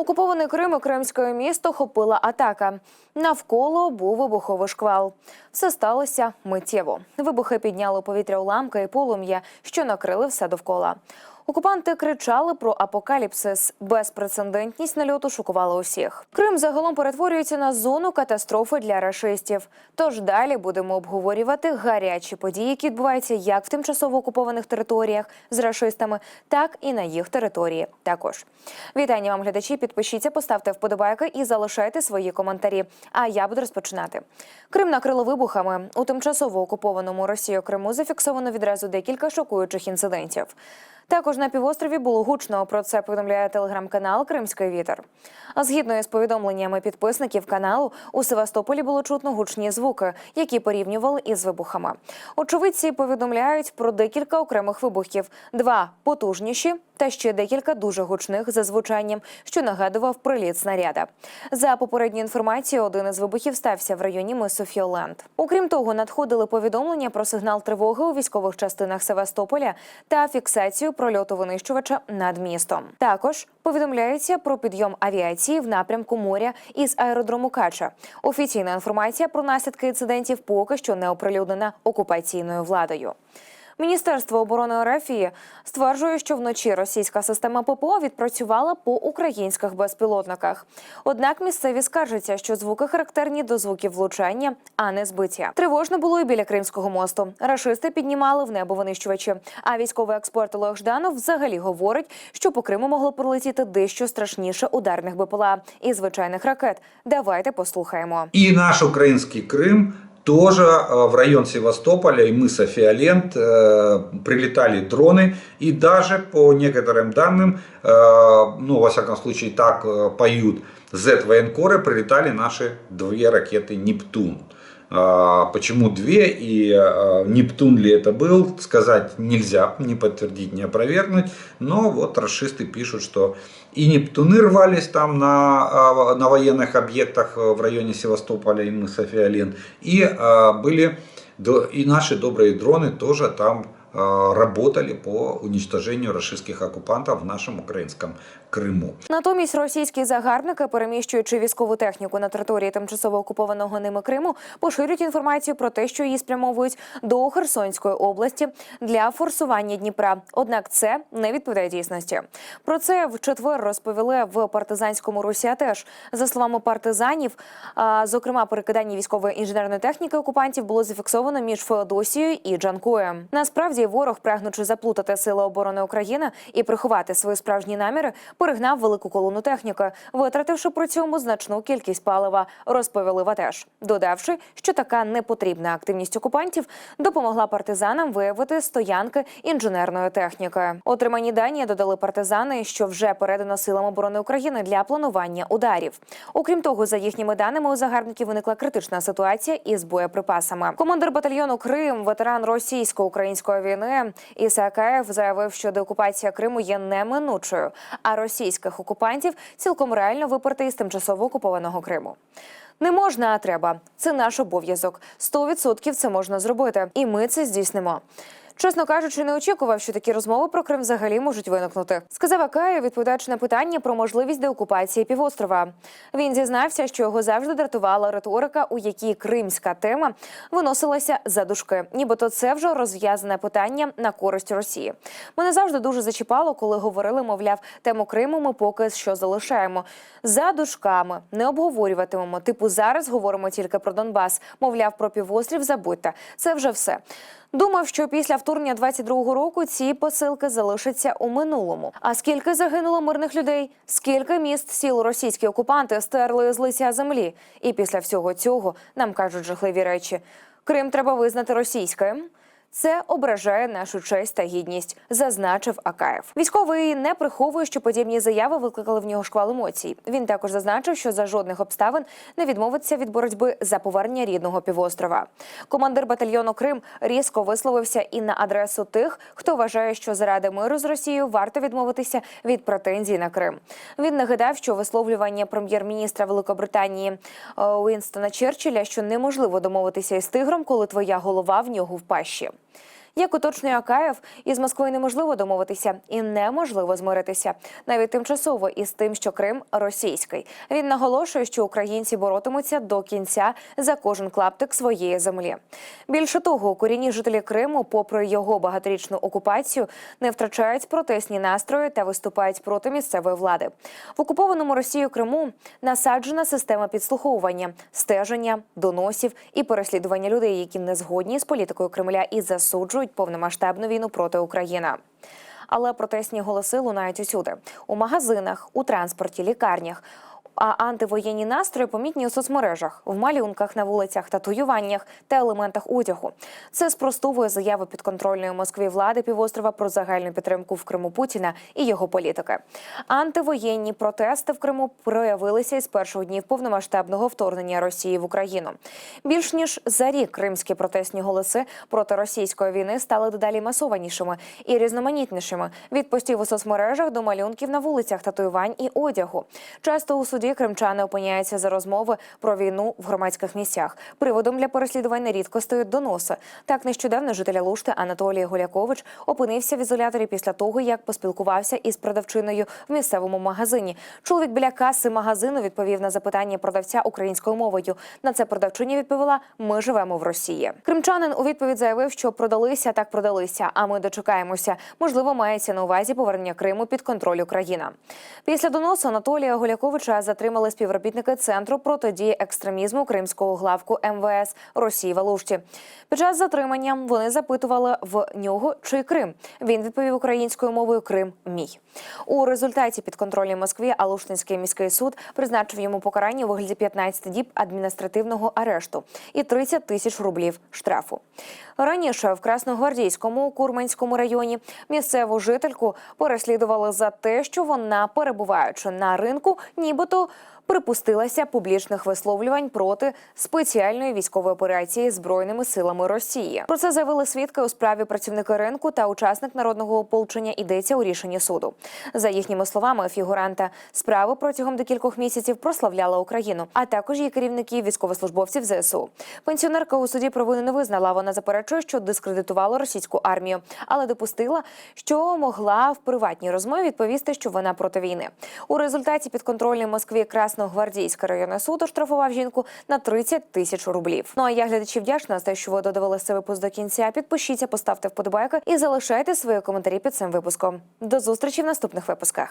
Окупований Крим і Кримське місто хопила атака. Навколо був вибуховий шквал. Все сталося миттєво. Вибухи підняли повітря уламки і полум'я, що накрили все довкола. Окупанти кричали про апокаліпсис. Безпрецедентність нальоту шокувала усіх. Крим загалом перетворюється на зону катастрофи для рашистів. Тож далі будемо обговорювати гарячі події, які відбуваються як в тимчасово окупованих територіях з рашистами, так і на їх території. Також вітання вам, глядачі. Підпишіться, поставте вподобайки і залишайте свої коментарі. А я буду розпочинати. Крим накрило вибухами у тимчасово окупованому Росією Криму. Зафіксовано відразу декілька шокуючих інцидентів. Також на півострові було гучно. Про це повідомляє телеграм-канал Кримський вітер. А згідно із повідомленнями підписників каналу, у Севастополі було чутно гучні звуки, які порівнювали із вибухами. Очевидці повідомляють про декілька окремих вибухів: два потужніші та ще декілька дуже гучних за звучанням, що нагадував приліт снаряда. За попередньою інформацією, один із вибухів стався в районі мису Фіоленд. Окрім того, надходили повідомлення про сигнал тривоги у військових частинах Севастополя та фіксацію прольоту винищувача над містом. Також повідомляється про підйом авіації в напрямку моря із аеродрому Кача. Офіційна інформація про наслідки інцидентів поки що не оприлюднена окупаційною владою. Міністерство оборони РФ стверджує, що вночі російська система ППО відпрацювала по українських безпілотниках. Однак місцеві скаржаться, що звуки характерні до звуків влучання, а не збиття. Тривожно було і біля Кримського мосту. Рашисти піднімали в небо винищувачі. А військовий експерт Олег Жданов взагалі говорить, що по Криму могло прилетіти дещо страшніше ударних БПЛА і звичайних ракет. Давайте послухаємо. И наш украинский Крым тоже э, в район Севастополя и мыса Фиолент э, прилетали дроны. И даже по некоторым данным, э, ну, во всяком случае, так э, поют Z-военкоры, прилетали наши две ракеты «Нептун». А, Почему две и э, Нептун ли это был, сказать нельзя, не подтвердить, не опровергнуть. Но вот расшисты пишут, что и Нептуны рвались там на, а, на военных объектах э, в районе Севастополя и мыса Фиолен. И а, были и наши добрые дроны тоже там а, работали по уничтожению российских оккупантов в нашем украинском Крыму. Натомість російські загарбники, переміщуючи військову техніку на території тимчасово окупованого ними Криму, поширюють інформацію про те, що її спрямовують до Херсонської області для форсування Дніпра. Однак це не відповідає дійсності. Про це в четвер розповіли в партизанському русі. Теж за словами партизанів, зокрема, перекидання військової інженерної техніки окупантів було зафіксовано між Феодосією і Джанкоєм. Насправді ворог, прагнучи заплутати сили оборони України і приховати свої справжні наміри, перегнав велику колону техніки, витративши при цьому значну кількість палива, розповіли ВАТЕШ, додавши, що така непотрібна активність окупантів допомогла партизанам виявити стоянки інженерної техніки. Отримані дані додали партизани, що вже передано силам оборони України для планування ударів. Окрім того, за їхніми даними у загарбників виникла критична ситуація із боєприпасами. Командир батальйону Крим, ветеран російсько-української війни Ісаакаєв заявив, що деокупація Криму є неминучою, а російських окупантів цілком реально виперти із тимчасово окупованого Криму. Не можна, а треба. Це наш обов'язок. 100% це можна зробити, і ми це здійснимо. Чесно кажучи, не очікував, що такі розмови про Крим взагалі можуть виникнути. Сказав Акаєв, відповідаючи на питання про можливість деокупації півострова. Він зізнався, що його завжди дратувала риторика, у якій кримська тема виносилася за дужки. Нібито це вже розв'язане питання на користь Росії. Мене завжди дуже зачіпало, коли говорили, мовляв, тему Криму ми поки що залишаємо за дужками, не обговорюватимемо. Типу, зараз говоримо тільки про Донбас. Мовляв, про півострів забудьте. Це вже все. Думав, що після вторгнення 22-го року ці посилки залишаться у минулому. А скільки загинуло мирних людей? Скільки міст сіл російські окупанти стерли з лиця землі? І після всього цього нам кажуть жахливі речі: Крим треба визнати російським. Це ображає нашу честь та гідність, зазначив Акаєв. Військовий не приховує, що подібні заяви викликали в нього шквал емоцій. Він також зазначив, що за жодних обставин не відмовиться від боротьби за повернення рідного півострова. Командир батальйону Крим різко висловився і на адресу тих, хто вважає, що заради миру з Росією варто відмовитися від претензій на Крим. Він нагадав, що висловлювання прем'єр-міністра Великобританії е, Уінстона Черчилля, що неможливо домовитися із тигром, коли твоя голова в нього в пащі. Як уточнює Акаєв, із Москвою неможливо домовитися і неможливо змиритися, навіть тимчасово із тим, що Крим російський. Він наголошує, що українці боротимуться до кінця за кожен клаптик своєї землі. Більше того, корінні жителі Криму, попри його багаторічну окупацію, не втрачають протестні настрої та виступають проти місцевої влади. В окупованому Росією Криму насаджена система підслуховування, стеження, доносів і переслідування людей, які не згодні з політикою Кремля і засуджують повномасштабну війну проти України. Але протестні голоси лунають усюди у магазинах, у транспорті, лікарнях. А антивоєнні настрої помітні у соцмережах, в малюнках на вулицях, татуюваннях та елементах одягу. Це спростовує заяву підконтрольної Москві влади півострова про загальну підтримку в Криму Путіна і його політики. Антивоєнні протести в Криму проявилися із перших днів повномасштабного вторгнення Росії в Україну. Більш ніж за рік кримські протестні голоси проти російської війни стали дедалі масованішими і різноманітнішими від постів у соцмережах до малюнків на вулицях, татуювань і одягу. Часто у суді кримчани опиняються за розмови про війну в громадських місцях. Приводом для переслідувань нерідко стають доноси. Так нещодавно жителя Лушти Анатолій Гулякович опинився в ізоляторі після того, як поспілкувався із продавчиною в місцевому магазині. Чоловік біля каси магазину відповів на запитання продавця українською мовою. На це продавчиня відповіла: Ми живемо в Росії. Кримчанин у відповідь заявив, що продалися, так продалися. А ми дочекаємося. Можливо, мається на увазі повернення Криму під контроль Україна. Після доносу Анатолія Гуляковича затримали співробітники центру протидії екстремізму кримського главку МВС Росії Валушті. Під час затримання вони запитували в нього, чи Крим. Він відповів українською мовою Крим мій. У результаті підконтрольній Москві Алушинський міський суд призначив йому покарання у вигляді 15 діб адміністративного арешту і 30 тисяч рублів штрафу. Раніше в Красногвардійському Курманському районі місцеву жительку переслідували за те, що вона, перебуваючи на ринку, нібито припустилася публічних висловлювань проти спеціальної військової операції збройними силами Росії. Про це заявили свідки у справі працівники ринку та учасник народного ополчення. Йдеться у рішенні суду. За їхніми словами, фігуранта справи протягом декількох місяців прославляла Україну, а також її керівників військовослужбовців ЗСУ. Пенсіонерка у суді провину не визнала. Вона заперечує, що дискредитувала російську армію, але допустила, що могла в приватній розмові відповісти, що вона проти війни. У результаті підконтрольний Москві Красногвардійський районний суд оштрафував жінку на 30 тисяч рублів. Ну а я глядачі вдячна за те, що ви додивилися цей випуск до кінця. Підпишіться, поставте вподобайки і залишайте свої коментарі під цим випуском. До зустрічі в наступних випусках.